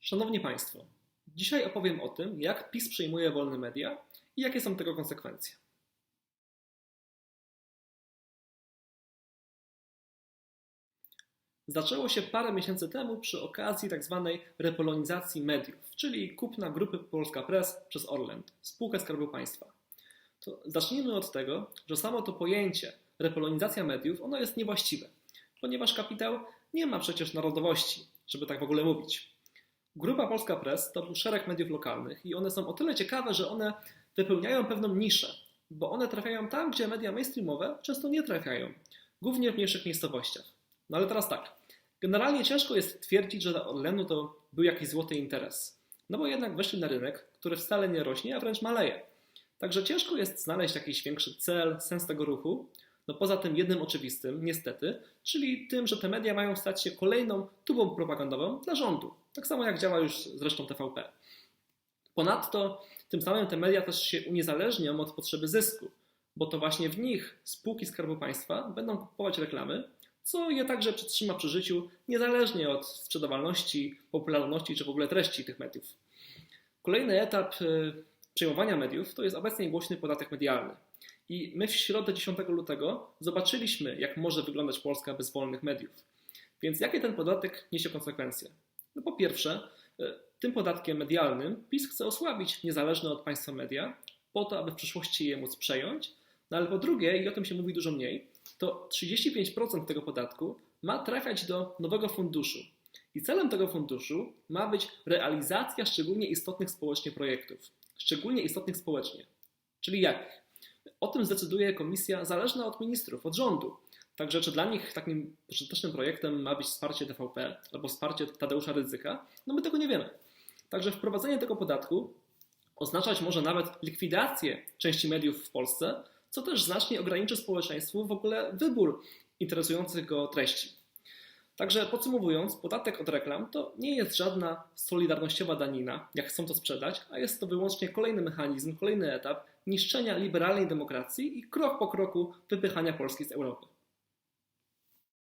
Szanowni Państwo, dzisiaj opowiem o tym, jak PiS przejmuje wolne media i jakie są tego konsekwencje. Zaczęło się parę miesięcy temu przy okazji tzw. repolonizacji mediów, czyli kupna grupy Polska Press przez Orlen, spółkę Skarbu Państwa. To zacznijmy od tego, że samo to pojęcie repolonizacja mediów ono jest niewłaściwe, ponieważ kapitał nie ma przecież narodowości, żeby tak w ogóle mówić. Grupa Polska Press to był szereg mediów lokalnych i one są o tyle ciekawe, że one wypełniają pewną niszę, bo one trafiają tam, gdzie media mainstreamowe często nie trafiają, głównie w mniejszych miejscowościach. No ale teraz tak, generalnie ciężko jest twierdzić, że dla Orlenu to był jakiś złoty interes, no bo jednak weszli na rynek, który wcale nie rośnie, a wręcz maleje. Także ciężko jest znaleźć jakiś większy cel, sens tego ruchu, no poza tym jednym oczywistym, niestety, czyli tym, że te media mają stać się kolejną tubą propagandową dla rządu. Tak samo jak działa już zresztą TVP. Ponadto tym samym te media też się uniezależnią od potrzeby zysku, bo to właśnie w nich spółki Skarbu Państwa będą kupować reklamy, co je także przytrzyma przy życiu, niezależnie od sprzedawalności, popularności czy w ogóle treści tych mediów. Kolejny etap y, przejmowania mediów to jest obecnie głośny podatek medialny. I my w środę 10 lutego zobaczyliśmy, jak może wyglądać Polska bez wolnych mediów. Więc jakie ten podatek niesie konsekwencje? No po pierwsze, e, tym podatkiem medialnym PiS chce osłabić niezależne od państwa media, po to, aby w przyszłości je móc przejąć. No ale po drugie, i o tym się mówi dużo mniej, to 35% tego podatku ma trafiać do nowego funduszu. I celem tego funduszu ma być realizacja szczególnie istotnych społecznie projektów. Szczególnie istotnych społecznie. Czyli jakich? O tym zdecyduje komisja zależna od ministrów, od rządu. Także czy dla nich takim pożytecznym projektem ma być wsparcie TVP albo wsparcie Tadeusza Rydzyka? No my tego nie wiemy. Także wprowadzenie tego podatku oznaczać może nawet likwidację części mediów w Polsce, co też znacznie ograniczy społeczeństwu w ogóle wybór interesujących go treści. Także podsumowując, podatek od reklam to nie jest żadna solidarnościowa danina, jak chcą to sprzedać, a jest to wyłącznie kolejny mechanizm, kolejny etap niszczenia liberalnej demokracji i krok po kroku wypychania Polski z Europy.